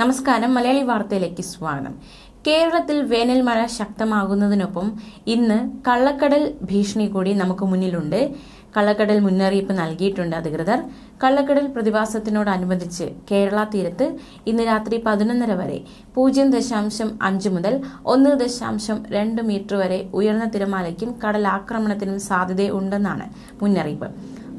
നമസ്കാരം മലയാളി വാർത്തയിലേക്ക് സ്വാഗതം. കേരളത്തിൽ വേനൽ മഴ ശക്തമാകുന്നതിനൊപ്പം ഇന്ന് കള്ളക്കടൽ ഭീഷണി കൂടി നമുക്ക് മുന്നിലുണ്ട്. കള്ളക്കടൽ മുന്നറിയിപ്പ് നൽകിയിട്ടുണ്ട് അധികൃതർ. കള്ളക്കടൽ പ്രതിഭാസത്തിനോടനുബന്ധിച്ച് കേരള തീരത്ത് ഇന്ന് രാത്രി പതിനൊന്നര വരെ പൂജ്യം ദശാംശം അഞ്ച് മുതൽ ഒന്ന് ദശാംശം രണ്ട് മീറ്റർ വരെ ഉയർന്ന തിരമാലയ്ക്കും കടലാക്രമണത്തിനും സാധ്യതയുണ്ടെന്നാണ് മുന്നറിയിപ്പ്.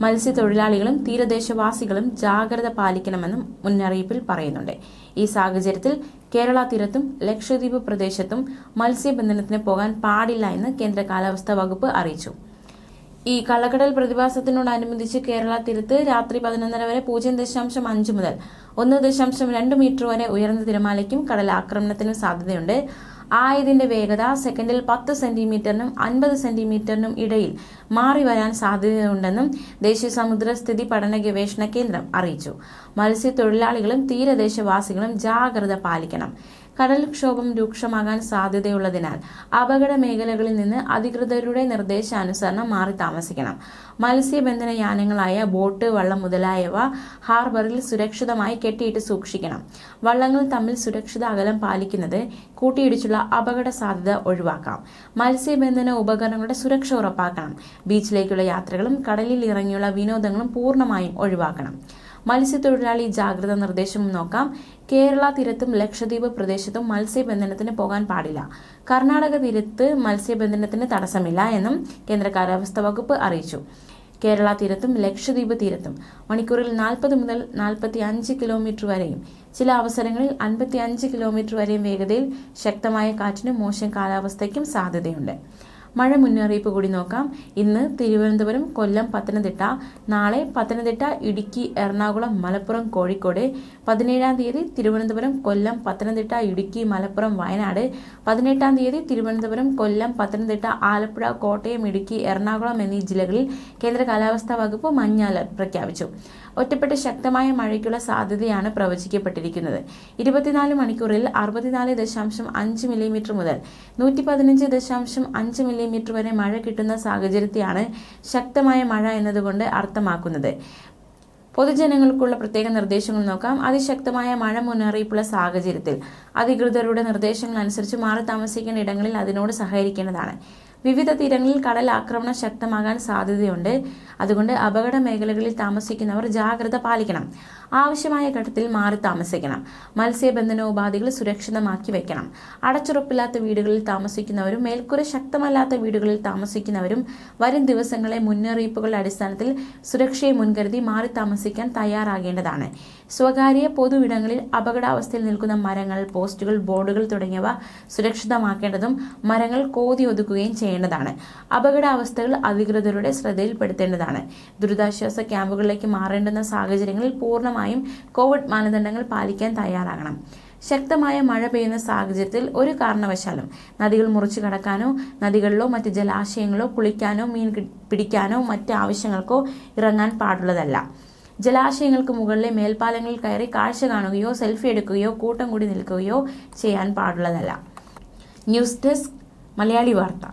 മത്സ്യത്തൊഴിലാളികളും തീരദേശവാസികളും ജാഗ്രത പാലിക്കണമെന്നും മുന്നറിയിപ്പിൽ പറയുന്നുണ്ട്. ഈ സാഹചര്യത്തിൽ കേരള തീരത്തും ലക്ഷദ്വീപ് പ്രദേശത്തും മത്സ്യബന്ധനത്തിന് പോകാൻ പാടില്ല എന്ന് കേന്ദ്ര കാലാവസ്ഥാ വകുപ്പ് അറിയിച്ചു. ഈ കള്ളക്കടൽ പ്രതിഭാസത്തിനോടനുബന്ധിച്ച് കേരള തീരത്ത് രാത്രി പതിനൊന്നര വരെ പൂജ്യം ദശാംശം അഞ്ച് മുതൽ ഒന്ന് ദശാംശം രണ്ട് മീറ്റർ വരെ ഉയർന്ന തിരമാലയ്ക്കും കടൽ ആക്രമണത്തിനും സാധ്യതയുണ്ട്. ആയതിന്റെ വേഗത സെക്കൻഡിൽ പത്ത് സെന്റിമീറ്ററിനും അൻപത് സെന്റിമീറ്ററിനും ഇടയിൽ മാറി വരാൻ സാധ്യതയുണ്ടെന്നും ദേശീയ സമുദ്ര സ്ഥിതി പഠന ഗവേഷണ കേന്ദ്രം അറിയിച്ചു. മത്സ്യത്തൊഴിലാളികളും തീരദേശവാസികളും ജാഗ്രത പാലിക്കണം. കടൽക്ഷോഭം രൂക്ഷമാകാൻ സാധ്യതയുള്ളതിനാൽ അപകട മേഖലകളിൽ നിന്ന് അധികൃതരുടെ നിർദ്ദേശാനുസരണം മാറി താമസിക്കണം. മത്സ്യബന്ധന യാനങ്ങളായ ബോട്ട് വള്ളം മുതലായവ ഹാർബറിൽ സുരക്ഷിതമായി കെട്ടിയിട്ട് സൂക്ഷിക്കണം. വള്ളങ്ങൾ തമ്മിൽ സുരക്ഷിത അകലം പാലിക്കുന്നത് കൂട്ടിയിടിച്ചുള്ള അപകട സാധ്യത ഒഴിവാക്കാം. മത്സ്യബന്ധന ഉപകരണങ്ങളുടെ സുരക്ഷ ഉറപ്പാക്കണം. ബീച്ചിലേക്കുള്ള യാത്രകളും കടലിൽ ഇറങ്ങിയുള്ള വിനോദങ്ങളും പൂർണമായും ഒഴിവാക്കണം. മത്സ്യത്തൊഴിലാളി ജാഗ്രത നിർദ്ദേശം നോക്കാം. കേരള തീരത്തും ലക്ഷദ്വീപ് പ്രദേശത്തും മത്സ്യബന്ധനത്തിന് പോകാൻ പാടില്ല. കർണാടക തീരത്ത് മത്സ്യബന്ധനത്തിന് തടസ്സമില്ല എന്നും കേന്ദ്ര കാലാവസ്ഥാ വകുപ്പ് അറിയിച്ചു. കേരള തീരത്തും ലക്ഷദ്വീപ് തീരത്തും മണിക്കൂറിൽ നാൽപ്പത് മുതൽ നാൽപ്പത്തി അഞ്ച് കിലോമീറ്റർ വരെയും ചില അവസരങ്ങളിൽ അൻപത്തി അഞ്ച് കിലോമീറ്റർ വരെയും വേഗതയിൽ ശക്തമായ കാറ്റിനും മോശം കാലാവസ്ഥയ്ക്കും സാധ്യതയുണ്ട്. മഴ മുന്നറിയിപ്പ് കൂടി നോക്കാം. ഇന്ന് തിരുവനന്തപുരം കൊല്ലം പത്തനംതിട്ട നാളെ പത്തനംതിട്ട ഇടുക്കി എറണാകുളം മലപ്പുറം കോഴിക്കോട്. പതിനേഴാം തീയതി തിരുവനന്തപുരം കൊല്ലം പത്തനംതിട്ട ഇടുക്കി മലപ്പുറം വയനാട്. പതിനെട്ടാം തീയതി തിരുവനന്തപുരം കൊല്ലം പത്തനംതിട്ട ആലപ്പുഴ കോട്ടയം ഇടുക്കി എറണാകുളം എന്നീ ജില്ലകളിൽ കേന്ദ്ര കാലാവസ്ഥാ വകുപ്പ് മഞ്ഞ അലർട്ട് പ്രഖ്യാപിച്ചു. ഒറ്റപ്പെട്ട ശക്തമായ മഴയ്ക്കുള്ള സാധ്യതയാണ് പ്രവചിക്കപ്പെട്ടിരിക്കുന്നത്. ഇരുപത്തിനാല് മണിക്കൂറിൽ അറുപത്തിനാല് ദശാംശം അഞ്ച് മില്ലിമീറ്റർ മുതൽ നൂറ്റി പതിനഞ്ച് ദശാംശം അഞ്ച് മില്ലിമീറ്റർ വരെ മഴ കിട്ടുന്ന സാഹചര്യത്തെയാണ് ശക്തമായ മഴ എന്നതുകൊണ്ട് അർത്ഥമാക്കുന്നത്. പൊതുജനങ്ങൾക്കുള്ള പ്രത്യേക നിർദ്ദേശങ്ങൾ നോക്കാം. അതിശക്തമായ മഴ മുന്നറിയിപ്പുള്ള സാഹചര്യത്തിൽ അധികൃതരുടെ നിർദ്ദേശങ്ങൾ അനുസരിച്ച് മാറി താമസിക്കേണ്ട ഇടങ്ങളിൽ അതിനോട് സഹകരിക്കേണ്ടതാണ്. വിവിധ തീരങ്ങളിൽ കടൽ ആക്രമണം ശക്തമാകാൻ സാധ്യതയുണ്ട്. അതുകൊണ്ട് അപകട മേഖലകളിൽ താമസിക്കുന്നവർ ജാഗ്രത പാലിക്കണം. ആവശ്യമായ ഘട്ടത്തിൽ മാറി താമസിക്കണം. മത്സ്യബന്ധന ഉപാധികൾ സുരക്ഷിതമാക്കി വെക്കണം. അടച്ചുറപ്പില്ലാത്ത വീടുകളിൽ താമസിക്കുന്നവരും മേൽക്കൂര ശക്തമല്ലാത്ത വീടുകളിൽ താമസിക്കുന്നവരും വരും ദിവസങ്ങളെ മുന്നറിയിപ്പുകളുടെ അടിസ്ഥാനത്തിൽ സുരക്ഷയെ മുൻകരുതി മാറി താമസിക്കാൻ തയ്യാറാകേണ്ടതാണ്. സ്വകാര്യ പൊതു ഇടങ്ങളിൽ അപകടാവസ്ഥയിൽ നിൽക്കുന്ന മരങ്ങൾ പോസ്റ്റുകൾ ബോർഡുകൾ തുടങ്ങിയവ സുരക്ഷിതമാക്കേണ്ടതും മരങ്ങൾ കോതി ഒതുക്കുകയും ചെയ്യേണ്ടതാണ്. അപകടാവസ്ഥകൾ അധികൃതരുടെ ശ്രദ്ധയിൽപ്പെടുത്തേണ്ടതാണ്. ദുരിതാശ്വാസ ക്യാമ്പുകളിലേക്ക് മാറേണ്ടുന്ന സാഹചര്യങ്ങളിൽ പൂർണമായും കോവിഡ് മാനദണ്ഡങ്ങൾ പാലിക്കാൻ തയ്യാറാകണം. ശക്തമായ മഴ പെയ്യുന്ന സാഹചര്യത്തിൽ ഒരു കാരണവശാലും നദികൾ മുറിച്ചു കടക്കാനോ നദികളിലോ മറ്റ് ജലാശയങ്ങളോ കുളിക്കാനോ മീൻ പിടിക്കാനോ മറ്റ് ആവശ്യങ്ങൾക്കോ ഇറങ്ങാൻ പാടുള്ളതല്ല. ജലാശയങ്ങൾക്ക് മുകളിലെ മേൽപ്പാലങ്ങളിൽ കയറി കാഴ്ച കാണുകയോ സെൽഫി എടുക്കുകയോ കൂട്ടം കൂടി നിൽക്കുകയോ ചെയ്യാൻ പാടുള്ളതല്ല. ന്യൂസ് ഡെസ്ക് മലയാളി വാർത്ത.